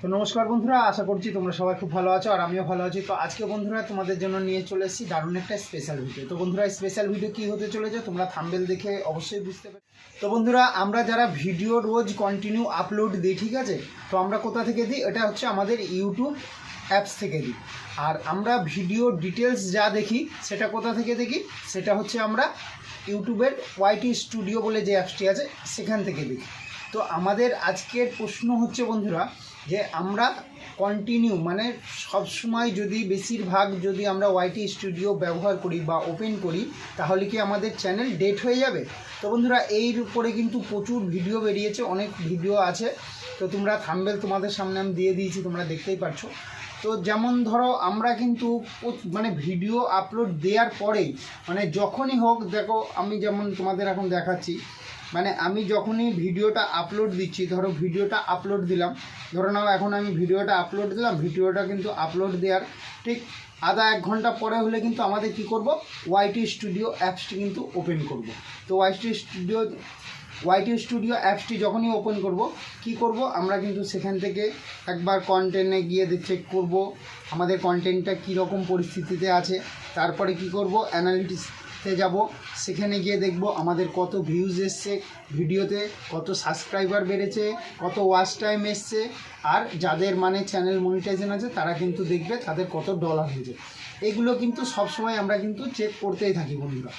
তো নমস্কার বন্ধুরা, আশা করছি তোমরা সবাই খুব ভালো আছো আর আমিও ভালো আছি। তো আজকে বন্ধুরা তোমাদের জন্য নিয়ে চলে এসেছি দারুণ একটা স্পেশাল ভিডিও তো বন্ধুরা স্পেশাল ভিডিও কি হতে চলেছে তোমরা থাম্বেল দেখে অবশ্যই বুঝতে পারবে তো বন্ধুরা, আমরা যারা ভিডিও রোজ কন্টিনিউ আপলোড দিই, ঠিক আছে? তো আমরা কোথা থেকে দিই? এটা হচ্ছে আমাদের ইউটিউব অ্যাপস থেকে দিই। আর আমরা ভিডিও ডিটেলস যা দেখি, সেটা কোথা থেকে দেখি? সেটা হচ্ছে আমরা ইউটিউবের ওয়াইটি স্টুডিও বলে যে অ্যাপসটি আছে, সেখান থেকে দেখি। তো আমাদের আজকের প্রশ্ন হচ্ছে বন্ধুরা যে আমরা কন্টিনিউ মানে সব সময় যদি বেশিরভাগ যদি আমরা ওয়াইটি স্টুডিও ব্যবহার করি বা ওপেন করি, তাহলে কি আমাদের চ্যানেল ডেট হয়ে যাবে? তো বন্ধুরা, এর উপরে কিন্তু প্রচুর ভিডিও বেরিয়েছে, অনেক ভিডিও আছে। তো তোমরা থাম্বেল তোমাদের সামনে আমি দিয়ে দিয়েছি, তোমরা দেখতেই পাচ্ছ তো যেমন ধরো, আমরা কিন্তু মানে ভিডিও আপলোড দেওয়ার পরেই মানে যখনই হোক, দেখো, আমি যেমন তোমাদের এখন দেখাচ্ছি মানে আমি যখনই ভিডিওটা আপলোড দিচ্ছি, ধরো ভিডিওটা আপলোড দিলাম, ধরো নাও এখন আমি ভিডিওটা আপলোড দিলাম, ভিডিওটা কিন্তু আপলোড দেওয়ার ঠিক আধা এক ঘণ্টা পরে হলে কিন্তু আমাদের কি করব? ওয়াইটি স্টুডিও অ্যাপসটি কিন্তু ওপেন করব। তো ওয়াইটি স্টুডিও ওয়াইটি স্টুডিও অ্যাপসটি যখনই ওপেন করব, কি করব? আমরা কিন্তু সেখান থেকে একবার কন্টেন্টে গিয়ে চেক করব, আমাদের কন্টেন্টটা কীরকম পরিস্থিতিতে আছে, তারপরে কি করব? অ্যানালিটিক্সতে যাব। সেখানে গিয়ে দেখব আমাদের কত ভিউজ এসছে ভিডিওতে, কত সাবস্ক্রাইবার বেড়েছে, কত ওয়াচ টাইম এসছে। আর যাদের মানে চ্যানেল মনিটাইজেশন আছে, তারা কিন্তু দেখবে তাদের কত ডলার হয়েছে। এগুলো কিন্তু সবসময় আমরা কিন্তু চেক করতেই থাকি বন্ধুরা।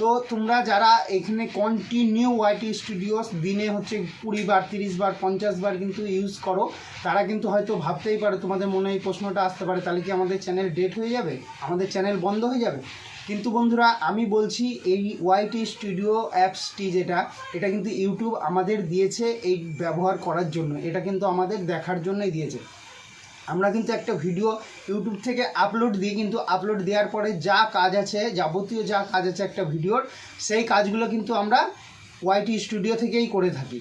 তো তোমরা যারা এখানে কন্টিনিউ ওয়াইটি স্টুডিওস দিনে হচ্ছে কুড়ি বার, তিরিশ বার, পঞ্চাশ বার কিন্তু ইউজ করো। তারা কিন্তু হয়তো ভাবতেই পারে তোমাদের মনে এই প্রশ্নটা আসতে পারে, তাহলে কি আমাদের চ্যানেল ডেট হয়ে যাবে? আমাদের চ্যানেল বন্ধ হয়ে যাবে? কিন্তু বন্ধুরা, আমি বলছি এই ওয়াইটি স্টুডিও অ্যাপসটি যেটা, এটা কিন্তু ইউটিউব আমাদের দিয়েছে এই ব্যবহার করার জন্য। এটা কিন্তু আমাদের দেখার জন্যই দিয়েছে। আমরা কিন্তু একটা ভিডিও ইউটিউব থেকে আপলোড দিই, কিন্তু আপলোড দেওয়ার পরে যা কাজ আছে, যাবতীয় যা কাজ আছে একটা ভিডিওর সেই কাজগুলো কিন্তু আমরা ওয়াইটি স্টুডিও থেকেই করে থাকি।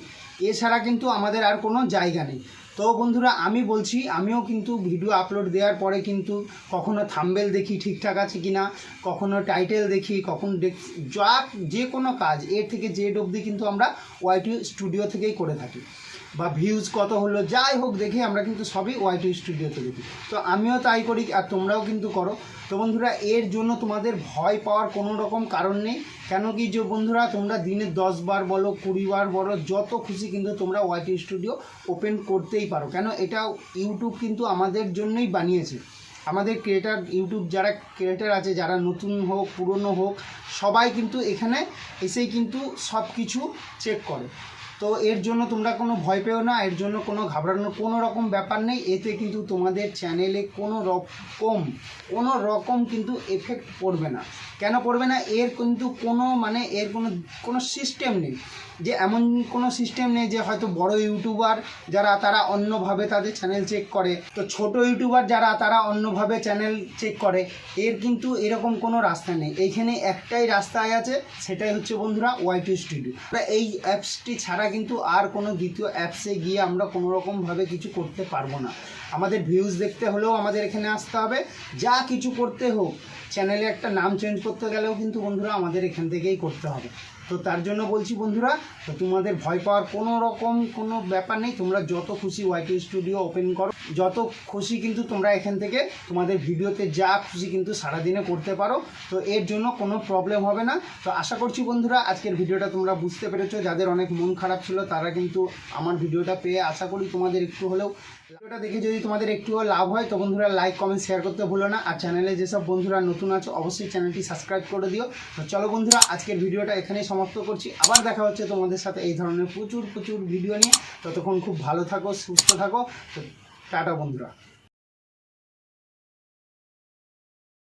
এছাড়া কিন্তু আমাদের আর কোনো জায়গা নেই। তো বন্ধুরা, আমি বলছি, আমিও কিন্তু ভিডিও আপলোড দেওয়ার পরে কিন্তু কখনো থাম্বেল দেখি ঠিকঠাক আছে কি না কখনো টাইটেল দেখি, কখনো যা যে কোনো কাজ, এর থেকে জেড অবধি কিন্তু আমরা ওয়াইটি স্টুডিও থেকেই করে থাকি। বা ভিউজ কত হলো, যাই হোক, দেখে আমরা কিন্তু সবই ওয়াইটি স্টুডিওতে দেখি। তো আমিও তাই করি, আর তোমরাও কিন্তু করো। তো বন্ধুরা, এর জন্য তোমাদের ভয় পাওয়ার কোনো রকম কারণ নেই। কেন কি যে বন্ধুরা, তোমরা দিনে দশ বার বলো, কুড়ি বার বলো, যত খুশি কিন্তু তোমরা ওয়াইটি স্টুডিও ওপেন করতেই পারো। কেন, এটা ইউটিউব কিন্তু আমাদের জন্যই বানিয়েছে। আমাদের ক্রিয়েটার ইউটিউব যারা ক্রিয়েটার আছে, যারা নতুন হোক, পুরনো হোক, সবাই কিন্তু এখানে এসেই কিন্তু সব কিছু চেক করে। তো এর জন্য তোমরা কোনো ভয় পেও না, এর জন্য কোনো ঘাবড়ানোর কোনো রকম ব্যাপার নেই। এতে কিন্তু তোমাদের চ্যানেলে কোনো রকম কোনো রকম কিন্তু এফেক্ট পড়বে না। কেন পড়বে না? এর কিন্তু কোনো মানে এর কোনো কোনো সিস্টেম নেই। যে এমন কোনো সিস্টেম নেই যে হয়তো বড় ইউটিউবার যারা, তারা অন্যভাবে তাদের চ্যানেল চেক করে। তো ছোট ইউটিউবার যারা, তারা অন্যভাবে চ্যানেল চেক করে। এর কিন্তু এরকম কোনো রাস্তা নেই। এইখানে একটাই রাস্তায় আছে, সেটাই হচ্ছে বন্ধুরা ওয়াইটি স্টুডিও এই অ্যাপসটি ছাড়া কিন্তু আর কোনো দ্বিতীয় অ্যাপসে গিয়ে আমরা কোনো রকমভাবে কিছু করতে পারব না। আমাদের ভিউজ দেখতে হলেও আমাদের এখানে আসতে হবে। যা কিছু করতে হোক চ্যানেলে একটা নাম চেঞ্জ করতে গেলেও কিন্তু বন্ধুরা আমাদের এখান থেকেই করতে হবে। তো তার জন্য বলছি বন্ধুরা, তো তোমাদের ভয় পাওয়ার কোনো রকম কোনো ব্যাপার নেই। তোমরা যত খুশি ওয়াইটি স্টুডিও ওপেন করো। যত খুশি কিন্তু তোমরা এখান থেকে তোমাদের ভিডিওতে যা খুশি কিন্তু সারাদিনে করতে পারো। তো এর জন্য কোনো প্রবলেম হবে না। তো আশা করছি বন্ধুরা, আজকের ভিডিওটা তোমরা বুঝতে পেরেছ। যাদের অনেক মন খারাপ ছিল, তারা কিন্তু আমার ভিডিওটা পেয়ে আশা করি তোমাদের একটু হলেও ভিডিওটা দেখে যদি তোমাদের একটুও লাভ হয় তো বন্ধুরা লাইক কমেন্ট শেয়ার করতে ভুলো না। আর চ্যানেলে যেসব বন্ধুরা নতুন আছো, অবশ্যই চ্যানেলটি সাবস্ক্রাইব করে দিও। তো চলো বন্ধুরা, আজকের ভিডিওটা এখানেই সমাপ্ত করছি। আবার দেখা হচ্ছে তোমাদের সাথে এই ধরনের প্রচুর প্রচুর ভিডিও নিয়ে। ততক্ষণ খুব ভালো থাকো, সুস্থ থাকো। তো টাটা বন্ধুরা।